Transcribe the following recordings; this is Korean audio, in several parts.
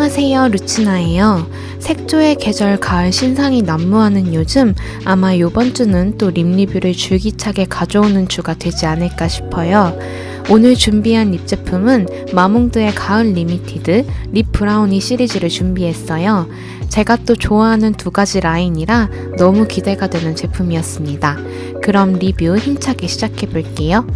안녕하세요, 루치나예요. 색조의 계절 가을 신상이 난무하는 요즘 아마 요번 주는 또 립 리뷰를 줄기차게 가져오는 주가 되지 않을까 싶어요. 오늘 준비한 립 제품은 마몽드의 가을 리미티드 립 브라우니 시리즈를 준비했어요. 제가 또 좋아하는 두 가지 라인이라 너무 기대가 되는 제품이었습니다. 그럼 리뷰 힘차게 시작해 볼게요.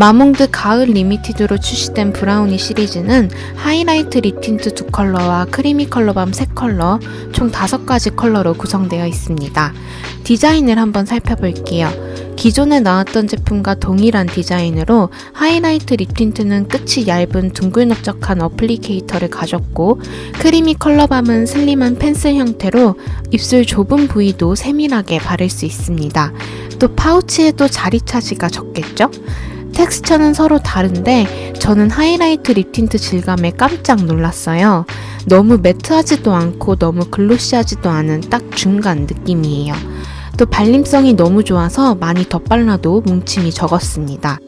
마몽드 가을 리미티드로 출시된 브라우니 시리즈는 하이라이트 립 틴트 두 컬러와 크리미 컬러밤 세 컬러, 총 다섯 가지 컬러로 구성되어 있습니다. 디자인을 한번 살펴볼게요. 기존에 나왔던 제품과 동일한 디자인으로 하이라이트 립 틴트는 끝이 얇은 둥글넓적한 어플리케이터를 가졌고 크리미 컬러밤은 슬림한 펜슬 형태로 입술 좁은 부위도 세밀하게 바를 수 있습니다. 또 파우치에도 자리 차지가 적겠죠? 텍스처는 서로 다른데 저는 하이라이트 립 틴트 질감에 깜짝 놀랐어요. 너무 매트하지도 않고 너무 글로시하지도 않은 딱 중간 느낌이에요. 또 발림성이 너무 좋아서 많이 덧발라도 뭉침이 적었습니다.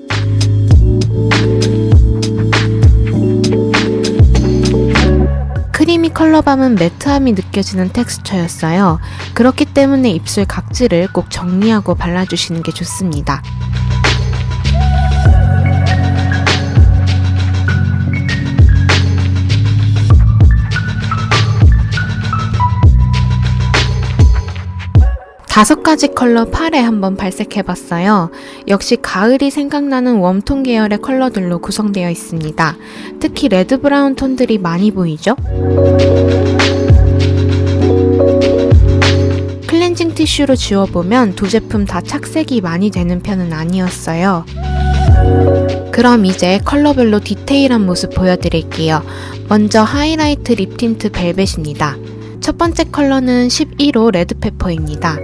크리미 컬러밤은 매트함이 느껴지는 텍스처였어요. 그렇기 때문에 입술 각질을 꼭 정리하고 발라주시는 게 좋습니다. 다섯 가지 컬러 팔에 한번 발색해봤어요. 역시 가을이 생각나는 웜톤 계열의 컬러들로 구성되어 있습니다. 특히 레드 브라운 톤들이 많이 보이죠? 클렌징 티슈로 지워보면 두 제품 다 착색이 많이 되는 편은 아니었어요. 그럼 이제 컬러별로 디테일한 모습 보여드릴게요. 먼저 하이라이트 립 틴트 벨벳입니다. 첫 번째 컬러는 11호 레드페퍼입니다.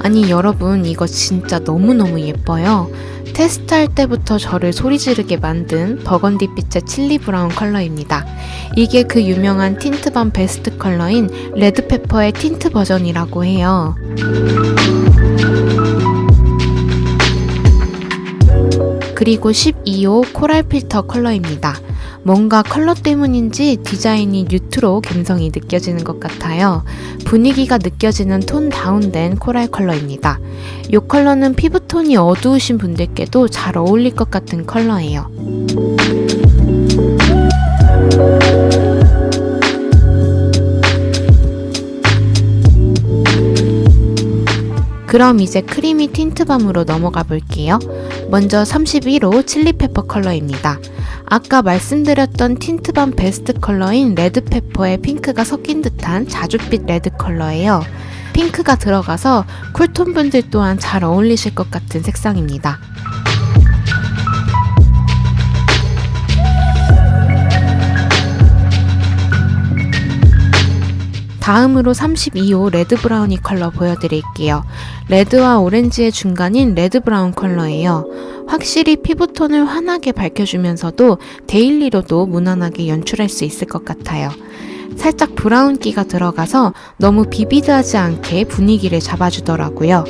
아니 여러분 이거 진짜 너무너무 예뻐요. 테스트할 때부터 저를 소리 지르게 만든 버건디빛의 칠리 브라운 컬러입니다. 이게 그 유명한 틴트밤 베스트 컬러인 레드페퍼의 틴트 버전이라고 해요. 그리고 12호 코랄 필터 컬러입니다. 뭔가 컬러 때문인지 디자인이 뉴트로 감성이 느껴지는 것 같아요. 분위기가 느껴지는 톤 다운된 코랄 컬러입니다. 이 컬러는 피부톤이 어두우신 분들께도 잘 어울릴 것 같은 컬러예요. 그럼 이제 크리미 틴트밤으로 넘어가 볼게요. 먼저 31호 칠리페퍼 컬러입니다. 아까 말씀드렸던 틴트밤 베스트 컬러인 레드페퍼에 핑크가 섞인 듯한 자줏빛 레드 컬러예요. 핑크가 들어가서 쿨톤 분들 또한 잘 어울리실 것 같은 색상입니다. 다음으로 32호 레드 브라우니 컬러 보여드릴게요. 레드와 오렌지의 중간인 레드 브라운 컬러예요. 확실히 피부톤을 환하게 밝혀주면서도 데일리로도 무난하게 연출할 수 있을 것 같아요. 살짝 브라운기가 들어가서 너무 비비드하지 않게 분위기를 잡아주더라고요.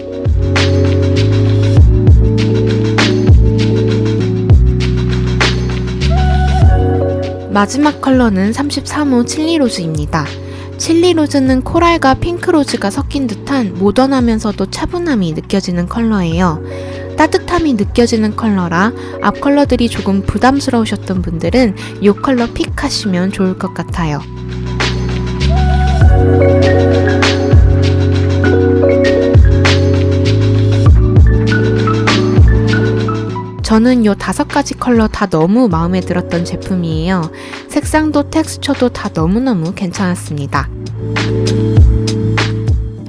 마지막 컬러는 33호 칠리로즈입니다. 칠리 로즈는 코랄과 핑크 로즈가 섞인 듯한 모던하면서도 차분함이 느껴지는 컬러예요. 따뜻함이 느껴지는 컬러라 앞 컬러들이 조금 부담스러우셨던 분들은 이 컬러 픽하시면 좋을 것 같아요. 저는 요 다섯 가지 컬러 다 너무 마음에 들었던 제품이에요. 색상도 텍스처도 다 너무너무 괜찮았습니다.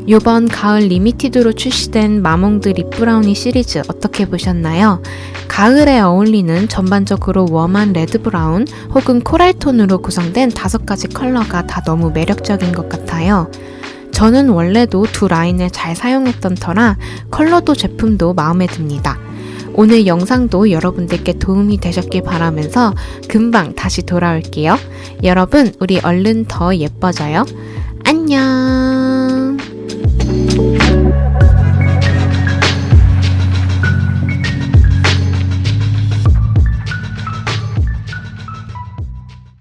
요번 가을 리미티드로 출시된 마몽드 립 브라우니 시리즈 어떻게 보셨나요? 가을에 어울리는 전반적으로 웜한 레드 브라운 혹은 코랄 톤으로 구성된 다섯 가지 컬러가 다 너무 매력적인 것 같아요. 저는 원래도 두 라인을 잘 사용했던 터라 컬러도 제품도 마음에 듭니다. 오늘 영상도 여러분들께 도움이 되셨길 바라면서 금방 다시 돌아올게요. 여러분, 우리 얼른 더 예뻐져요. 안녕!